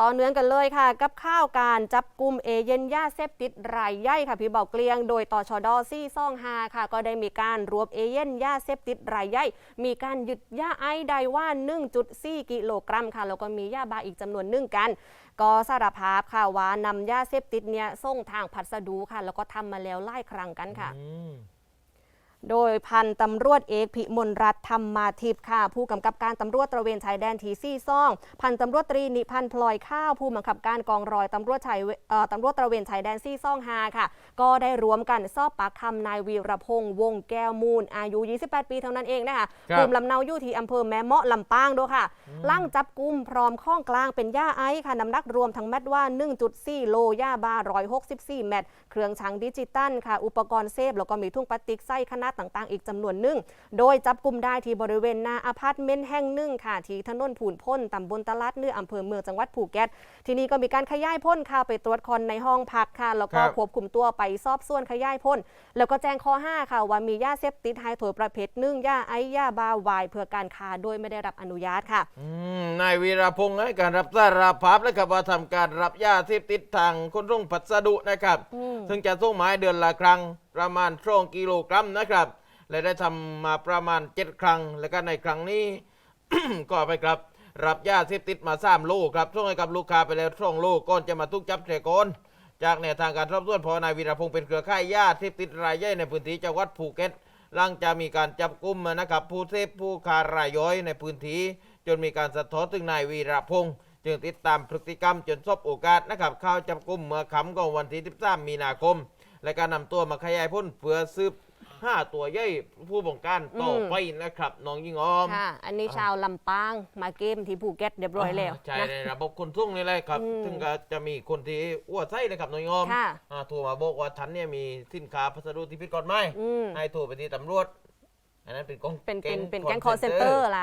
ต่อเนื่องกันเลยค่ะ กับข้าวการจับกลุ่มเอเย่นยาเสพติดรายใหญ่ค่ะพี่เบาเกลียง โดยต่อชดซี่ซ่องฮาค่ะ ก็ได้มีการรวบเอเย่นยาเสพติดรายใหญ่มีการยึดยาไอไดว่า 1.4 กิโลกรัมค่ะแล้วก็มียาบาอีกจำนวนหนึ่งกัน ก็สารภาพค่ะว่านำยาเสพติดเนี่ยส่งทางพัสดุค่ะ แล้วก็ทำมาแล้วไล่ครั้งกันค่ะ โดยพันตำรวจเอกพิมลรัตน์ธรรมาทิพย์ค่ะ ผู้กำกับการตำรวจตระเวนชายแดนทีซี่ซ่อง พันตำรวจตรีนิพันธ์พลอยข้าวผู้บังคับการกองรอยตำรวจชายเวเอ่อตำรวจตระเวนชายแดนซี่ซ่องฮาค่ะ ก็ได้รวมกันสอบปากคำนายวีรพงษ์วงแก้วมูล อายุ 28 ปีเท่านั้นเองนะคะครับภูมิลำเนาอยู่ที่อำเภอแม่เมาะลำปางด้วยค่ะลั่งจับกุมพร้อมข้องกลางเป็นย่าไอซ์ค่ะน้ำหนักรวมทั้งเม็ดว่า 1.4 โลย่าบา164เม็ดเครื่องชังดิจิตัลค่ะ อุปกรณ์เซฟแล้วก็มีทุ่งพลาสติกไส้ขนาดต่างๆ อีกจำนวนหนึ่ง โดยจับกลุ่มได้ที่บริเวณหน้าอพาร์ตเมนต์แห่งหนึ่งค่ะ ที่ถนนผูนพ้นตำบลตลาดเนื้ออำเภอเมืองจังหวัดภูเก็ต ทีนี้ก็มีการขยายพ้นค่ะไปตรวจคนในห้องพักค่ะ แล้วก็ครับควบคุมตัวไปสอบสวนขยายพ้น แล้วก็แจ้งข้อ 5 ค่ะ ว่ามียาเสพติดไฮโถยประเภทหนึ่งยาไอซ์ยาบาวายเพื่อการค้าโดยไม่ได้รับอนุญาตค่ะอืมนายวีรพงษ์ให้การรับสารภาพและกับว่าทำการรับยาเสพติดทางคนส่งพัสดุนะครับอืมซึ่งจะส่งหมายเดือนละครั้ง ประมาณสองกิโลกรัมนะครับ และได้ทำมาประมาณเจ็ดครั้ง และก็ในครั้งนี้ ก็ไปครับ รับยาเสพติดมาสามโลครับส่งให้กับลูกค้าไปแล้วสองโลก่อนจะมาทุกจับเสกอนจากแนวทางการสอบสวนพอนายวีรพงษ์เป็นเครือข่ายยาเสพติดรายใหญ่ในพื้นที่จังหวัดภูเก็ตหลังจากมีการจับกุมนะครับผู้เสพผู้ค้ารายย่อยในพื้นที่ จนมีการสะท้อนถึงนายวีรพงษ์จึงติดตามพฤติกรรมจนสบโอกาสนะครับเข้าจับกุมเมื่อคำของวันที่ 13 มีนาคม และการนำตัวมาขยายผลเพื่อสืบห้าตัวย่อยผู้บงการต่ออมไปนะครับ น้องยิงออมค่ะอันนี้ชาวลำปางมาเกมที่ภูเก็ตเรียบร้อยแล้วใช่นะในระบบคนทุ่งนี่แหละครับอืมซึ่งก็จะมีคนที่อ้วดไส้เลยครับน้องยิงออมค่ะอ่าโทรมาบอกว่าฉันเนี่ยมีสินค้าพัสดุที่ผิดกฎหมายอืมให้โทรไปที่ตำรวจอันนั้นเป็นกองเป็นเป็นเป็น call แก๊งคอร์เซนเตอ center ร์ล่ะ